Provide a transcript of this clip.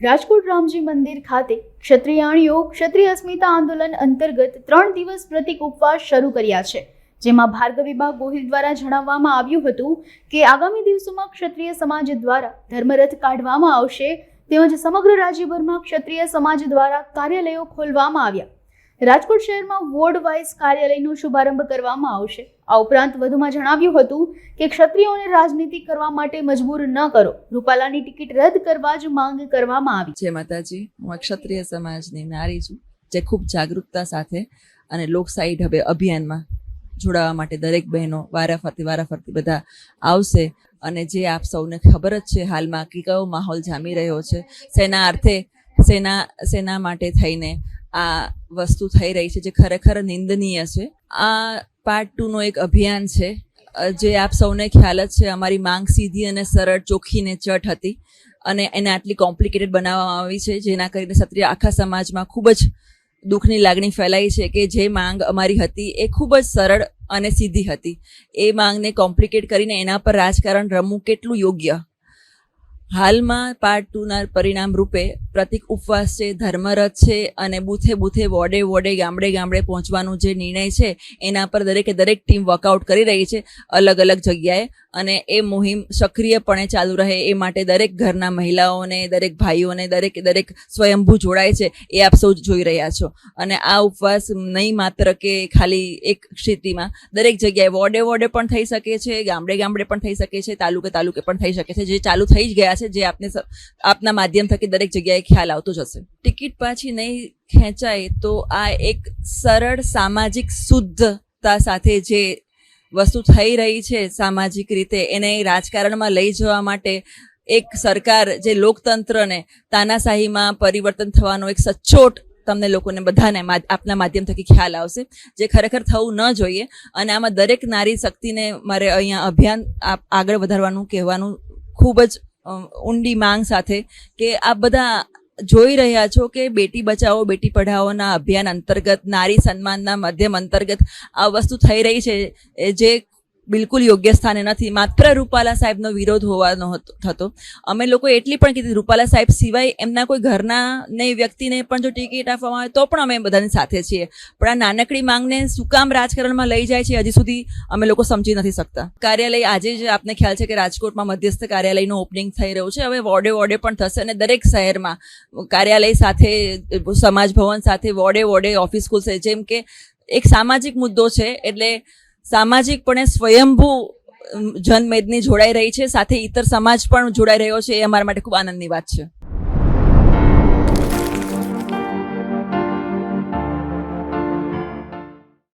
રાજકોટ રામજી મંદિર ખાતે ક્ષત્રિયાણીઓ ક્ષત્રિય અસ્મિતા આંદોલન અંતર્ગત ત્રણ દિવસ પ્રતિક ઉપવાસ શરૂ કર્યા છે. જેમાં ભાર્ગવીબા ગોહિલ દ્વારા જણાવવામાં આવ્યું હતું કે આગામી દિવસોમાં ક્ષત્રિય સમાજ દ્વારા ધર્મરથ કાઢવામાં આવશે. તેમજ સમગ્ર રાજ્યભરમાં ક્ષત્રિય સમાજ દ્વારા કાર્યાલયો ખોલવામાં આવ્યા. રાજકોટ શહેરમાં વોર્ડ વાઇઝ કાર્યાલયનો શુભારંભ કરવામાં આવશે. આ ઉપરાંત વધુમાં જણાવ્યું હતું કે ક્ષત્રિયોને રાજનીતિ કરવા માટે મજબૂર ન કરો. રૂપાલાની ટિકિટ રદ કરવા જ માંગ કરવામાં આવી. છે માતાજી. હું ક્ષત્રિય સમાજની નારી છું, જે ખૂબ જાગૃતતા સાથે અને લોકશાહી ઢબે અભિયાનમાં જોડાવા માટે દરેક બહેનો વારાફરતી વારાફરતી બધા આવશે. અને જે આપ સૌને ખબર જ છે, હાલમાં કે કયો માહોલ જામી રહ્યો છે. સેના અર્થે સેના સેના માટે થઈને આ વસ્તુ થઈ રહી છે જે ખરેખર નિંદનીય છે. આ પાર્ટ ટુનો એક અભિયાન છે જે આપ સૌને ખ્યાલ જ છે, અમારી માંગ સીધી અને સરળ ચોખ્ખી ને ચટ હતી અને એને આટલી કોમ્પ્લિકેટેડ બનાવવામાં આવી છે, જેના કરીને ક્ષત્રિય આખા સમાજમાં ખૂબ જ દુઃખની લાગણી ફેલાઈ છે કે જે માંગ અમારી હતી એ ખૂબ જ સરળ અને સીધી હતી. એ માંગને કોમ્પ્લિકેટ કરીને એના પર રાજકારણ રમવું કેટલું યોગ્ય હાલમાં પાર્ટ ટુના પરિણામ રૂપે પ્રતિક ઉપવાસ છે, ધર્મરથ છે અને બૂથે બૂથે વોર્ડે વોર્ડે ગામડે ગામડે પહોંચવાનું જે નિર્ણય છે, એના પર દરેકે દરેક ટીમ વર્કઆઉટ કરી રહી છે. અલગ અલગ જગ્યાએ અને એ મુહિમ સક્રિયપણે ચાલુ રહે એ માટે દરેક ઘરના મહિલાઓને, દરેક ભાઈઓને, દરેક દરેક સ્વયંભૂ જોડાય છે એ આપ સૌ જોઈ રહ્યા છો. અને આ ઉપવાસ નહીં માત્ર કે ખાલી એક સ્થિતિમાં, દરેક જગ્યાએ વોર્ડે વોર્ડે પણ થઈ શકે છે, ગામડે ગામડે પણ થઈ શકે છે, તાલુકે તાલુકે પણ થઈ શકે છે, જે ચાલુ થઈ જ ગયા છે, જે આપને આપના માધ્યમ થકી દરેક જગ્યાએ ખ્યાલ આવતો જ હશે. ટિકિટ પાછી નહીં ખેંચાય તો આ એક સરળ સામાજિક શુદ્ધતા સાથે જે વસ્તુ થઈ રહી છે સામાજિક રીતે, એને રાજકારણમાં લઈ જવા માટે એક સરકાર જે લોકતંત્રને તાનાશાહીમાં પરિવર્તન થવાનો એક સચોટ તમને લોકોને બધાને આપના માધ્યમ થકી ખ્યાલ આવશે, જે ખરેખર થવું ન જોઈએ. અને આમાં દરેક નારી શક્તિને મારે અહીંયા અભિયાન આગળ વધારવાનું કહેવાનું ખૂબ જ ઊંડી માંગ સાથે કે આ બધા જોઈ રહ્યા છો કે બેટી બચાવો, બેટી પઢાઓના અભિયાન અંતર્ગત, નારી સન્માનના માધ્યમ અંતર્ગત આ વસ્તુ થઈ રહી છે. જે બિલકુલ યોગ્ય સ્થાને નથી. માત્ર રૂપાલા સાહેબનો વિરોધ હોવાનો થતો. અમે લોકો એટલી પણ કીધી, રૂપાલા સાહેબ સિવાય એમના કોઈ ઘરના ને વ્યક્તિને પણ જો ટિકિટ આપવામાં આવે તો પણ અમે બધાની સાથે છીએ. પણ આ નાનકડી માંગને શું કામ રાજકારણમાં લઈ જાય છે, હજી સુધી અમે લોકો સમજી નથી શકતા. કાર્યાલય આજે જ આપને ખ્યાલ છે કે રાજકોટમાં મધ્યસ્થ કાર્યાલયનું ઓપનિંગ થઈ રહ્યું છે. હવે વોર્ડે વોર્ડે પણ થશે અને દરેક શહેરમાં કાર્યાલય સાથે, સમાજ ભવન સાથે વોર્ડે વોર્ડે ઓફિસ ખુલશે. જેમ કે એક સામાજિક મુદ્દો છે, એટલે સામાજિકપણે સ્વયંભૂ જનમેદની જોડાઈ રહી છે. સાથે ઇતર સમાજ પણ જોડાઈ રહ્યો છે. એ અમારા માટે ખૂબ આનંદની વાત છે.